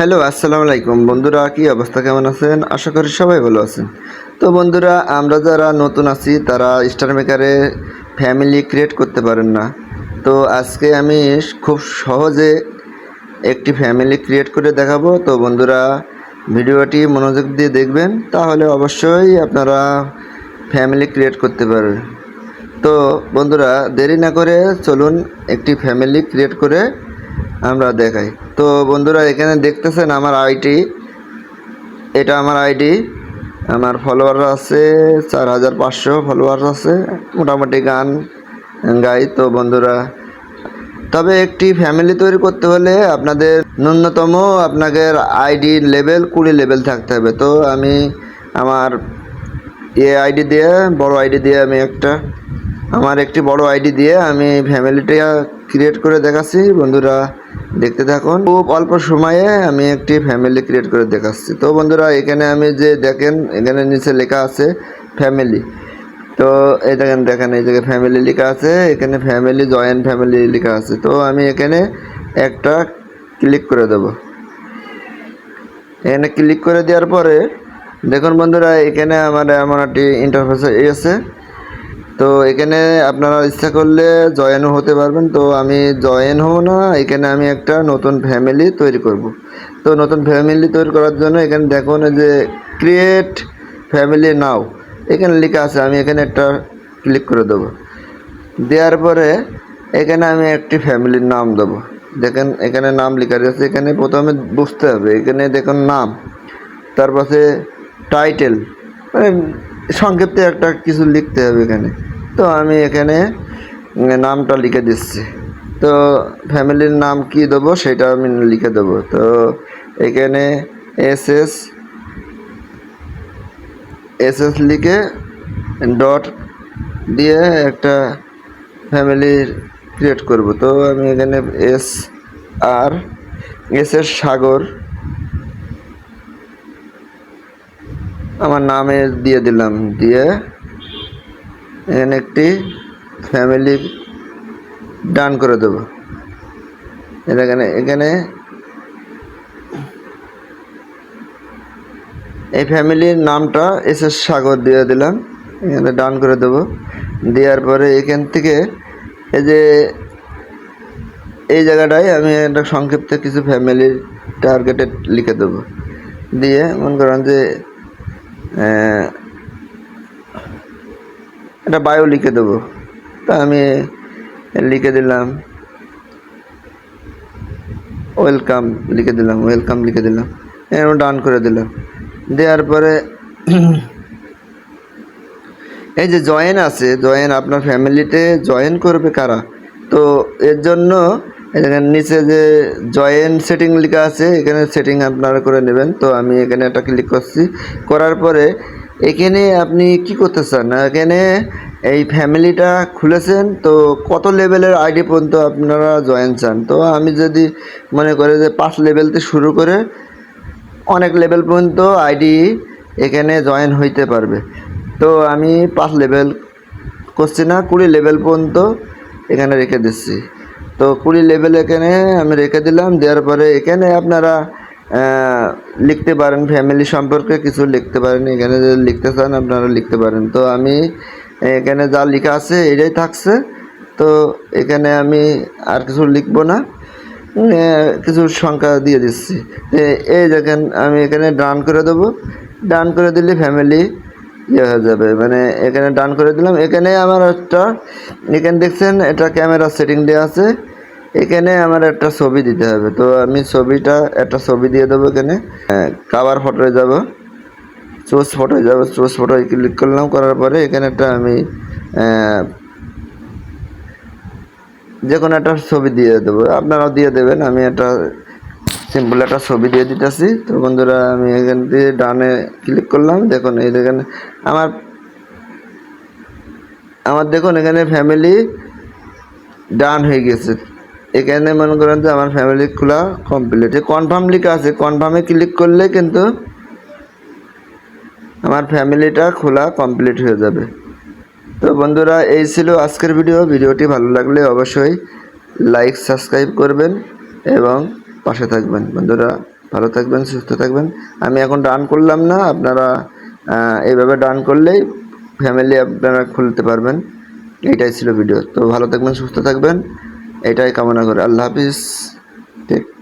Hello, আসসালামু আলাইকুম। বন্ধুরা, কি অবস্থা? কেমন আছেন? আশা করি সবাই ভালো আছেন। তো বন্ধুরা, আমরা যারা নতুন আছি, তারা স্টার মেকারে ফ্যামিলি ক্রিয়েট করতে পারেন না। তো আজকে আমি খুব সহজে একটি ফ্যামিলি ক্রিয়েট করে দেখাবো। তো বন্ধুরা, ভিডিওটি মনোযোগ দিয়ে দেখবেন, তাহলে অবশ্যই আপনারা ফ্যামিলি ক্রিয়েট করতে পারবেন। তো বন্ধুরা, দেরি না করে চলুন একটি ফ্যামিলি ক্রিয়েট করে আমরা দেখাই। তো বন্ধুরা, এখানে দেখতেছেন আমার আইডি। এটা আমার আইডি। আমার ফলোয়ার আছে চার হাজার পাঁচশো ফলোয়ার আছে, মোটামুটি গান গাই। তো বন্ধুরা, তবে একটি ফ্যামিলি তৈরি করতে হলে আপনাদের ন্যূনতম আপনাদের আইডি লেভেল কুড়ি লেভেল থাকতে হবে। তো আমি আমার এ আইডি দিয়ে, বড় আইডি দিয়ে আমি একটা আমার একটি বড় আইডি দিয়ে আমি ফ্যামিলিটা ক্রিয়েট করে দেখাচ্ছি, বন্ধুরা দেখতে থাকুন। খুব অল্প সময়ে আমি একটি ফ্যামিলি ক্রিয়েট করে দেখাচ্ছি। তো বন্ধুরা, এখানে আমি যে দেখেন, এখানে নিচে লেখা আছে ফ্যামিলি। তো এই দেখেন দেখেন, এই জায়গায় ফ্যামিলি লেখা আছে, এখানে ফ্যামিলি, জয়েন্ট ফ্যামিলি লেখা আছে। তো আমি এখানে একটা ক্লিক করে দেব। এখানে ক্লিক করে দেওয়ার পরে, দেখুন বন্ধুরা, এখানে আমার এমন একটি ইন্টারফেস এসেছে তো এখানে আপনারা ইচ্ছা করলে জয়েনও হতে পারবেন। তো আমি জয়েন হব না, এখানে আমি একটা নতুন ফ্যামিলি তৈরি করব। তো নতুন ফ্যামিলি তৈরি করার জন্য এখানে দেখুন যে ক্রিয়েট ফ্যামিলি নাও এখানে লেখা আছে, আমি এখানে একটা ক্লিক করে দেবো। দেওয়ার পরে এখানে আমি একটি ফ্যামিলির নাম দেবো। দেখেন এখানে নাম লেখা আছে এখানে প্রথমে বুঝতে হবে। এখানে দেখুন নাম তার পাশে টাইটেল মানে সংক্ষিপ্তে একটা কিছু লিখতে হবে এখানে। তো আমি এখানে নামটা লিখে দিচ্ছি। তো ফ্যামিলির নাম কি দেবো সেটা আমি লিখে দেবো। তো এখানে এস এস এস এস লিখে ডট দিয়ে একটা ফ্যামিলি ক্রিয়েট করব। তো আমি এখানে এস আর, এস এর সাগর, আমার নামে দিয়ে দিলাম। দিয়ে এখানে একটি ফ্যামিলি ডান করে দেব। এখানে এখানে এই ফ্যামিলির নামটা এস সাগর দিয়ে দিলাম। এখানে ডান করে দেব। দেওয়ার পরে এখান থেকে এই যে এই জায়গাটায় আমি একটা সংক্ষিপ্ত কিছু ফ্যামিলির টার্গেটেড লিখে দেবো। দিয়ে মনে করেন যে একটা বায়ো লিখে দেবো। তা আমি লিখে দিলাম। ওয়েলকাম লিখে দিলাম ওয়েলকাম লিখে দিলাম। এরকম ডান করে দিলাম। দেওয়ার পরে এই যে জয়েন আছে জয়েন আপনার ফ্যামিলিতে জয়েন করবে কারা? তো এর জন্য এখানে নিচে যে জয়েন সেটিং লেখা আছে, এখানে সেটিং আপনারা করে নেবেন। তো আমি এখানে একটা ক্লিক করছি। করার পরে এখানে আপনি কি করতে চান এখানে এই ফ্যামিলিটা খুলেছেন, তো কত লেভেলের আইডি পর্যন্ত আপনারা জয়েন চান? তো আমি যদি মনে করে যে পাঁচ লেভেলতে শুরু করে অনেক লেভেল পর্যন্ত আইডি এখানে জয়েন হইতে পারবে। তো আমি পাঁচ লেভেল করছি না, কুড়ি লেভেল পর্যন্ত এখানে রেখে দিচ্ছি। তো কুড়ি লেভেল এখানে আমি রেখে দিলাম, দেওয়ার পরে এখানে আপনারা লিখতে পারেন ফ্যামিলি সম্পর্কে কিছু লিখতে পারেন, এখানে যদি লিখতে চান আপনারা লিখতে পারেন। তো আমি এখানে যা লেখা আছে এটাই থাকছে। তো এখানে আমি আর কিছু লিখব না। কিছু সংখ্যা দিয়ে দিচ্ছি। এই দেখেন, আমি এখানে ডান করে দেবো। ডান করে দিলে ফ্যামিলি ইয়ে হয়ে যাবে। মানে এখানে ডান করে দিলাম। এখানে আমার একটা, এখানে দেখছেন এটা ক্যামেরা সেটিং দেওয়া আছে। এখানে আমার একটা ছবি দিতে হবে। তো আমি ছবিটা, একটা ছবি দিয়ে দেবো এখানে। কাভার ফটোয় যাব। চোজ ফটোয় যাব। চোজ ফটোয় ক্লিক করলাম, করার পরে এখানে একটা আমি যে কোনো একটা ছবি দিয়ে দেবো। আপনারাও দিয়ে দেবেন, আমি একটা সিম্পল একটা ছবি দিয়ে দিতেছি। তো বন্ধুরা, আমি এখান দিয়ে ডানে ক্লিক করলাম। দেখুন, এই দেখেন, আমার আমার দেখুন, এখানে ফ্যামিলি ডান হয়ে গেছে। এখানে মনে করেন যে আমার ফ্যামিলি খোলা কমপ্লিট কনফার্ম লেখা আছে। কনফার্মে ক্লিক করলে কিন্তু আমার ফ্যামিলিটা খোলা কমপ্লিট হয়ে যাবে। তো বন্ধুরা, এই ছিল আজকের ভিডিও ভিডিওটি ভালো লাগলে অবশ্যই লাইক সাবস্ক্রাইব করবেন এবং পাশে থাকবেন। বন্ধুরা, ভালো থাকবেন, সুস্থ থাকবেন। আমি এখন ডান করলাম না। আপনারা এইভাবে ডান করলেই ফ্যামিলি আপনারা খুলতে পারবেন। এইটাই ছিল ভিডিও তো ভালো থাকবেন, সুস্থ থাকবেন। এটাই কামনা করে। আল্লাহ হাফিজ। ঠিক